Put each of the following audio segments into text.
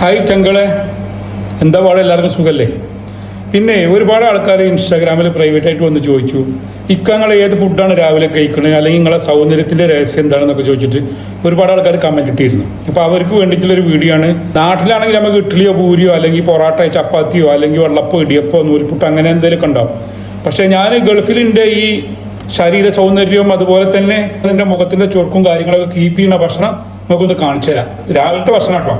Hi ചങ്കളെ. എന്താ പാടെ? എല്ലാവർക്കും സുഖല്ലേ? പിന്നെ ഒരുപാട് ആൾക്കാർ ഇൻസ്റ്റാഗ്രാമിൽ പ്രൈവറ്റ് ആയിട്ട് വന്ന് ചോദിച്ചു. ഇക്കങ്ങൾ ഏത് ഫുഡാണ് രാവിലെ കഴിക്കുന്നത് അല്ലെങ്കിൽ നിങ്ങളെ സൗന്ദര്യത്തിന്റെ രഹസ്യം എന്താണെന്നൊക്കെ ചോദിച്ചിട്ട് ഒരുപാട് ആൾക്കാർ കമന്റ് ഇട്ടിരുന്നു. അപ്പൊ അവർക്ക് വേണ്ടിയിട്ടുള്ളൊരു വീഡിയോ ആണ്. നാട്ടിലാണെങ്കിൽ നമുക്ക് ഇഡ്ഡലിയോ പൂരിയോ അല്ലെങ്കിൽ പൊറോട്ട ചപ്പാത്തിയോ അല്ലെങ്കിൽ വെള്ളപ്പോ ഇടിയപ്പോ നൂൽപുട്ടോ അങ്ങനെ എന്തെങ്കിലുമൊക്കെ ഉണ്ടാവും. പക്ഷേ ഞാൻ ഗൾഫിലിന്റെ ഈ ശരീര സൗന്ദര്യവും അതുപോലെ തന്നെ അതിന്റെ മുഖത്തിന്റെ ചൊറുക്കും കാര്യങ്ങളൊക്കെ കീപ്പ് ചെയ്യുന്ന ഭക്ഷണം നമുക്കൊന്ന് കാണിച്ചു തരാം രാവിലത്തെ ഭക്ഷണം കേട്ടോ.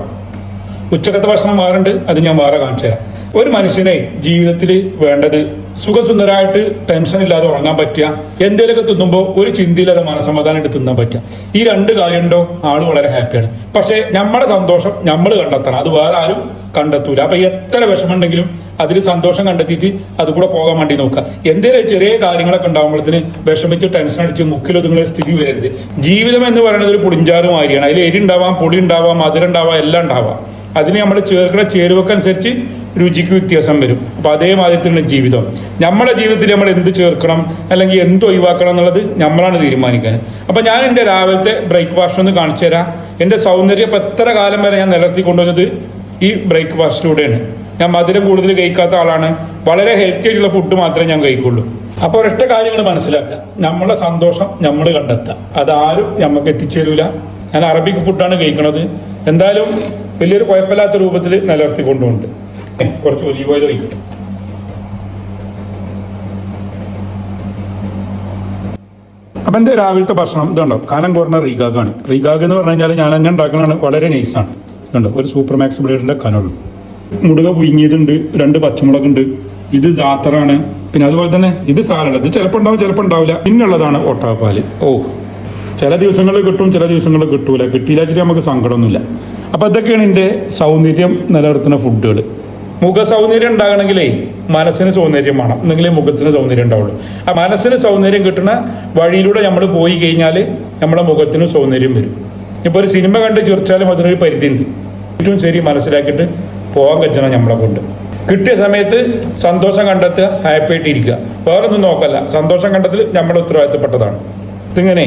ഉച്ചക്കത്തെ ഭക്ഷണം വേറുണ്ട് അത് ഞാൻ വേറെ കാണിച്ചു തരാം. ഒരു മനുഷ്യനെ ജീവിതത്തിൽ വേണ്ടത് സുഖസുന്ദരമായിട്ട് ടെൻഷൻ ഇല്ലാതെ ഉറങ്ങാൻ പറ്റുക എന്തെങ്കിലുമൊക്കെ തിന്നുമ്പോൾ ഒരു ചിന്തയില്ലാതെ മനസമാധാനമായിട്ട് തിന്നാൻ പറ്റുക. ഈ രണ്ട് കാര്യമുണ്ടോ ആൾ വളരെ ഹാപ്പിയാണ്. പക്ഷേ നമ്മുടെ സന്തോഷം നമ്മൾ കണ്ടെത്തണം. അത് വേറെ ആരും കണ്ടെത്തൂല. അപ്പൊ എത്ര വിഷമമുണ്ടെങ്കിലും അതിൽ സന്തോഷം കണ്ടെത്തിയിട്ട് അത് കൂടെ പോകാൻ വേണ്ടി നോക്കുക. എന്തെങ്കിലും ചെറിയ കാര്യങ്ങളൊക്കെ ഉണ്ടാകുമ്പോഴത്തിന് വിഷമിച്ച് ടെൻഷൻ അടിച്ച് മുക്കിലൊതുങ്ങുന്ന സ്ഥിതി വരരുത്. ജീവിതം എന്ന് പറയുന്നത് ഒരു പുളിഞ്ചാറ് മാതിരിയാണ്. അതിൽ എരി ഉണ്ടാവാം പൊടി ഉണ്ടാവാം മധുരം ഉണ്ടാവാം എല്ലാം ഉണ്ടാവാം. അതിന് നമ്മൾ ചേർക്കുന്ന ചേരുവക്കനുസരിച്ച് രുചിക്ക് വ്യത്യാസം വരും. അപ്പോൾ അതേമാതിരി തന്നെ ജീവിതം. നമ്മുടെ ജീവിതത്തിൽ നമ്മൾ എന്ത് ചേർക്കണം അല്ലെങ്കിൽ എന്ത് ഒഴിവാക്കണം എന്നുള്ളത് നമ്മളാണ് തീരുമാനിക്കാൻ. അപ്പോൾ ഞാൻ എന്റെ രാവിലത്തെ ബ്രേക്ക്ഫാസ്റ്റ് ഒന്ന് കാണിച്ചു തരാം. എന്റെ സൗന്ദര്യം ഇപ്പൊ എത്ര കാലം വരെ ഞാൻ നിലർത്തി കൊണ്ടുവന്നത് ഈ ബ്രേക്ക്ഫാസ്റ്റിലൂടെയാണ്. ഞാൻ മധുരം കൂടുതൽ കഴിക്കാത്ത ആളാണ്. വളരെ ഹെൽത്തി ആയിട്ടുള്ള ഫുഡ് മാത്രമേ ഞാൻ കഴിക്കുള്ളൂ. അപ്പോൾ ഒരൊറ്റ കാര്യങ്ങൾ മനസ്സിലാക്കുക. നമ്മളെ സന്തോഷം നമ്മൾ കണ്ടെത്തുക. അതാരും നമുക്ക് എത്തിച്ചേരൂല. ഞാൻ അറബിക് ഫുഡാണ് കഴിക്കുന്നത് എന്തായാലും വലിയൊരു കുഴപ്പമില്ലാത്ത രൂപത്തിൽ നിലനിർത്തി കൊണ്ടുണ്ട്. കുറച്ച് ഒലിവ് ഓയിൽ ഒഴിക്കട്ടെ. അപ്പം എന്റെ രാവിലത്തെ ഭക്ഷണം ഇതുണ്ടോ? കാലം കുറഞ്ഞ റീഗാഗാണ്. റീഗാഗ് എന്ന് പറഞ്ഞു കഴിഞ്ഞാൽ ഞാൻ തന്നെ ഉണ്ടാക്കുന്നതാണ്. വളരെ നൈസാണ്. ഇതുണ്ടോ? ഒരു സൂപ്പർ മാക്സ് ബ്ലേഡിന്റെ കനുള്ളൂ മുടുക പുയിങ്ങിയതുണ്ട് രണ്ട് പച്ചമുളകുണ്ട്. ഇത് ജാത്തറാണ്. പിന്നെ അതുപോലെ തന്നെ ഇത് സാലഡ്. ഇത് ചിലപ്പോൾ ഉണ്ടാവും ചിലപ്പോൾ ഉണ്ടാവില്ല. പിന്നുള്ളതാണ് ഒട്ടാപ്പാൽ. ഓ ചില ദിവസങ്ങളിൽ കിട്ടും ചില ദിവസങ്ങളിൽ കിട്ടൂല. കിട്ടിയില്ല നമുക്ക് സങ്കടമൊന്നുമില്ല. അപ്പൊ ഇതൊക്കെയാണ് എന്റെ സൗന്ദര്യം നിലനിർത്തുന്ന ഫുഡുകൾ മുഖ സൗന്ദര്യം ഉണ്ടാകണമെങ്കിലേ മനസ്സിന് സൗന്ദര്യം വേണം. എന്നെങ്കിലേ മുഖത്തിന് സൗന്ദര്യം ഉണ്ടാവുള്ളൂ. ആ മനസ്സിന് സൗന്ദര്യം കിട്ടുന്ന വഴിയിലൂടെ നമ്മൾ പോയി കഴിഞ്ഞാൽ നമ്മുടെ മുഖത്തിന് സൗന്ദര്യം വരും. ഇപ്പോൾ ഒരു സിനിമ കണ്ട് ചിരിച്ചാലും അതിനൊരു പരിധിണ്ട് ഏറ്റവും ശരി മനസ്സിലാക്കിയിട്ട് പോകാൻ പറ്റണം നമ്മളെ കൊണ്ട്. കിട്ടിയ സമയത്ത് സന്തോഷം കണ്ടെത്തുക ഹാപ്പി ആയിട്ട് ഇരിക്കുക വേറൊന്നും നോക്കല്ല. സന്തോഷം കണ്ടെത്തൽ നമ്മുടെ ഉത്തരവാദിത്തപ്പെട്ടതാണ്. ഇതിങ്ങനെ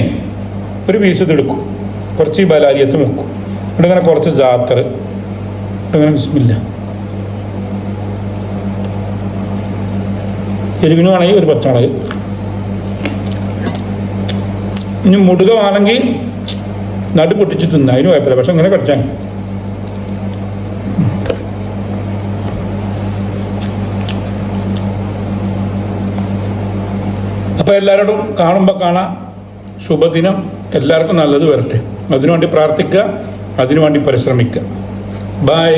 ഒരു പീസ് ഇതെടുക്കും. കുറച്ച് ബലാലിയത്ത് മുക്കും. ഇങ്ങനെ കുറച്ച് ജാത്തർ. ഇങ്ങനെ വിസ്മില്ല എരിവിന് വേണമെങ്കിൽ ഒരു പച്ചമുളക്. ഇനി മുടുകമാണെങ്കിൽ നടു പൊട്ടിച്ച് തിന്ന. അതിന് കുഴപ്പമില്ല. പക്ഷെ ഇങ്ങനെ കടിച്ചാൽ അപ്പൊ എല്ലാവരോടും കാണുമ്പോൾ കാണാം. ശുഭദിനം. എല്ലാവർക്കും നല്ലത് വരട്ടെ. അതിനുവേണ്ടി പ്രാർത്ഥിക്കുക. അതിനുവേണ്ടി പരിശ്രമിക്കുക. ബൈ